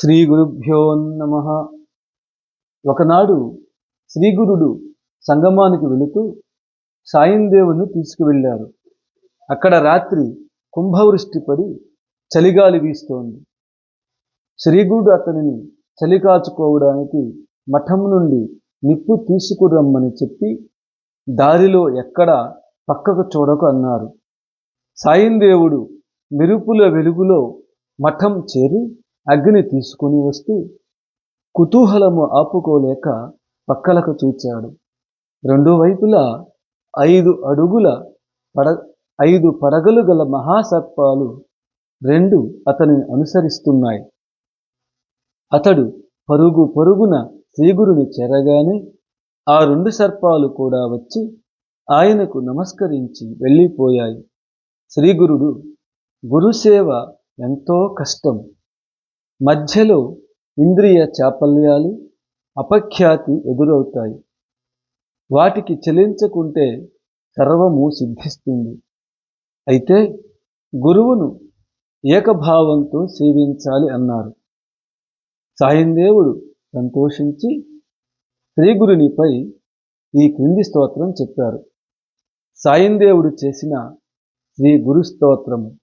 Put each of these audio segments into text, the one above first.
శ్రీ గురుభ్యో నమ. ఒకనాడు శ్రీగురుడు సంగమానికి వెళుతూ సాయందేవుని తీసుకువెళ్ళారు అక్కడ రాత్రి కుంభవృష్టి పడి చలిగాలి వీస్తోంది. శ్రీగురుడు అతనిని చలి కాచుకోవడానికి మఠం నుండి నిప్పు తీసుకురమ్మని చెప్పి దారిలో ఎక్కడ పక్కకు చూడకు అన్నారు. సాయందేవుడు మెరుపుల వెలుగులో మఠం చేరి అగ్ని తీసుకుని వస్తూ కుతూహలము ఆపుకోలేక పక్కలకు చూచాడు. రెండు వైపులా ఐదు అడుగుల పడ ఐదు పడగలు గల మహాసర్పాలు రెండు అతనిని అనుసరిస్తున్నాయి. అతడు పరుగు పరుగున శ్రీగురుని చేరగానే ఆ రెండు సర్పాలు కూడా వచ్చి ఆయనకు నమస్కరించి వెళ్ళిపోయాయి. శ్రీగురుడు గురుసేవ ఎంతో కష్టం. మధ్యలో ఇంద్రియ చాపల్యాలు అపఖ్యాతి ఎదురవుతాయి. వాటికి చెలించకుంటే సర్వము సిద్ధిస్తుంది. అయితే గురువును ఏకభావంతో సేవించాలి అన్నారు. సాయందేవుడు సంతోషించి శ్రీగురునిపై ఈ క్రింది స్తోత్రం చెప్పారు. సాయందేవుడు చేసిన శ్రీ గురు స్తోత్రము.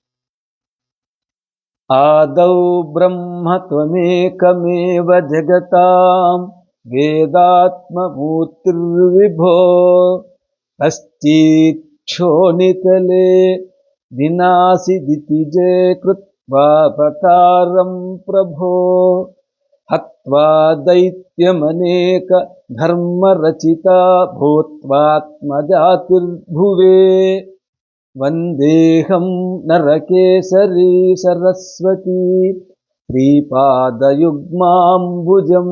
आदौ ब्रह्मत्वमेकमेव जगतां वेदात्ममूर्तिर्विभो कश्चिच्छोनितले विनाशिदिति जे कृत्वापतारं प्रभो। हत्वा दैत्यमनेकधर्मरचिता भूत्वात्मजातिर्भुवे। వందేహం నరకేసరీ సరస్వతీ శ్రీపాదయుగ్మాంబుజం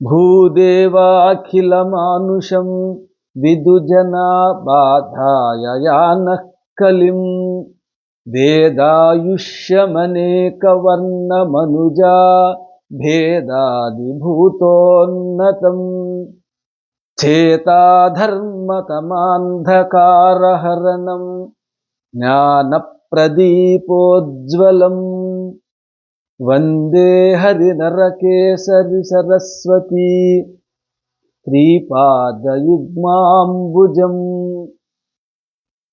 భూదేవాఖిలమానుషం విదుజనా బాధాయయానః కలిం వేదాయుష్యమనేకవర్ణమనుజా భేదాదిభూతోన్నతం चेताधर्मतमान्धकारहरणं ज्ञानप्रदीपोज्ज्वलम्। वंदे हरिनरकेसरि सरस्वती त्रिपादयुग्माम्बुजम्।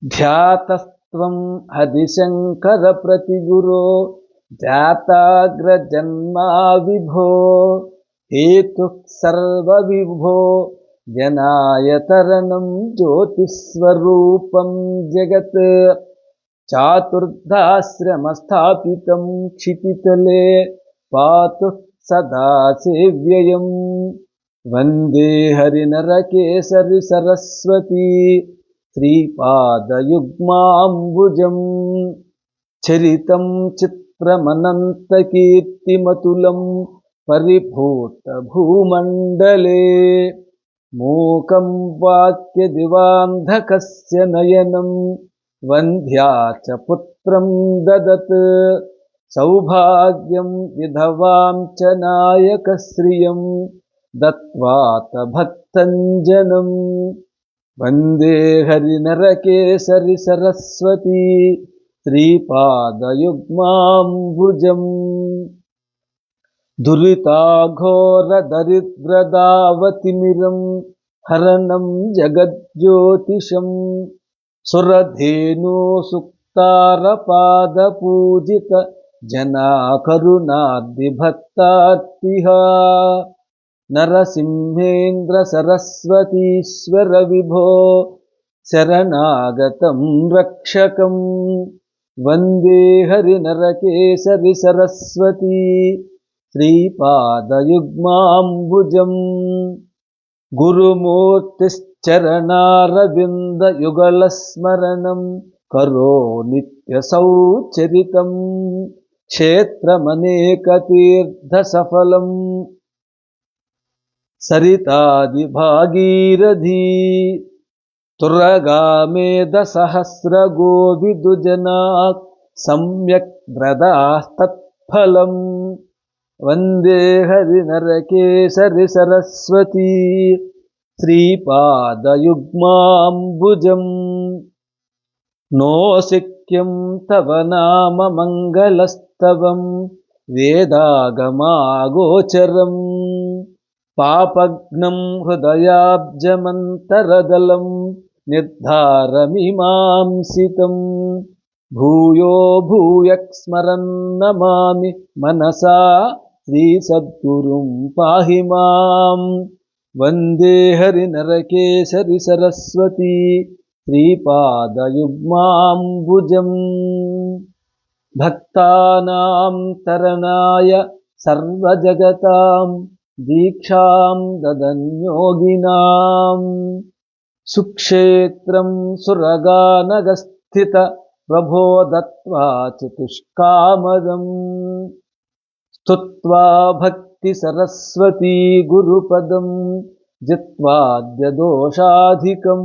ध्यातस्त्वं हरिशङ्करप्रतिगुरो जाताग्रजन्मा विभो हेतुः सर्वविभो। జనాయతరణం జ్యోతిస్వరూపం జగత్. చాతుర్ధాశ్రమస్థాపితం క్షితితలే పాతు సదా సేవ్యయం. వందే హరినరకేసరి సరస్వతీ శ్రీపాదయుగ్మాంబుజం. చరితం చిత్రమనంతకీర్తిమతులం పరిభూత భూమండలే మూకం వాక్యదివాంధకస్య నయనం. వంధ్యా చ పుత్రం దదత్. సౌభాగ్యం విధవాం చ నాయకశ్రియం దత్వాత భక్తంజనం. వందే హరినరకేసరి సరస్వతీ. శ్రీపాదయుగ్మాంబుజం దురితాఘోరదరిద్రదావతిమిరం హరణం జగజ్యోతిషం సురధేనో సుక్తారపాదపూజిత జనాకరుణాద్విభక్తార్తిహ నరసింహేంద్ర సరస్వతీశ్వర విభో శరణాగతం రక్షకం వందే హరినరకేసరి సరస్వతీ శ్రీపాదయుగ్మాంబుజం గురుమూర్తిశ్చరణారవిందయుగళస్మరణం కరో నిత్యసౌచరితం క్షేత్రమనేకతీర్థసఫలం సరితాది వందే హరి సహస్ర సరస్వతీ శ్రీపాదయుగ్మాంబుజం నో తవ నామ మంగళస్తవం వేదాగమాగోచరం పాపగ్నం హృదయాబ్జమంతరదలం నిర్ధారమిమాంసితం భూయో భూయక్స్మరన్నమామి మనసా శ్రీసద్గురుం పాహి మాం. వందే హరినరకేశరి సరస్వతీ శ్రీపాదయుగ్మాంబుజం. భక్తానాం తరణాయ సర్వజగతాం దీక్షాం దదన్యోగినాం. సుక్షేత్రం సురగానగస్థిత ప్రభో దత్వా చతుష్కామదం. స్తుత్వా భక్తి సరస్వతీ గురుపదం జిత్వాద్యదోషాధికం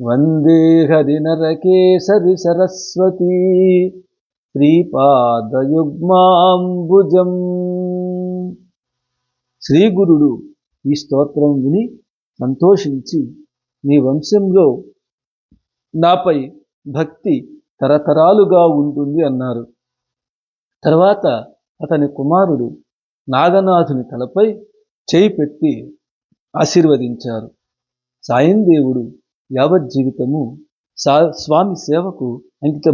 వందే హరినరకేసరి సరస్వతీ శ్రీపాదయుగ్మాంబుజం శ్రీగురుడు ఈ స్తోత్రం విని సంతోషించి నీ వంశంలో నాపై భక్తి తరతరాలుగా ఉంటుంది అన్నారు. తర్వాత అతని కుమారుడు నాగనాథుని తలపై చేయి పెట్టి ఆశీర్వదించారు. సాయందేవుడు యావజ్జీవితము సా స్వామి సేవకు అంకితమై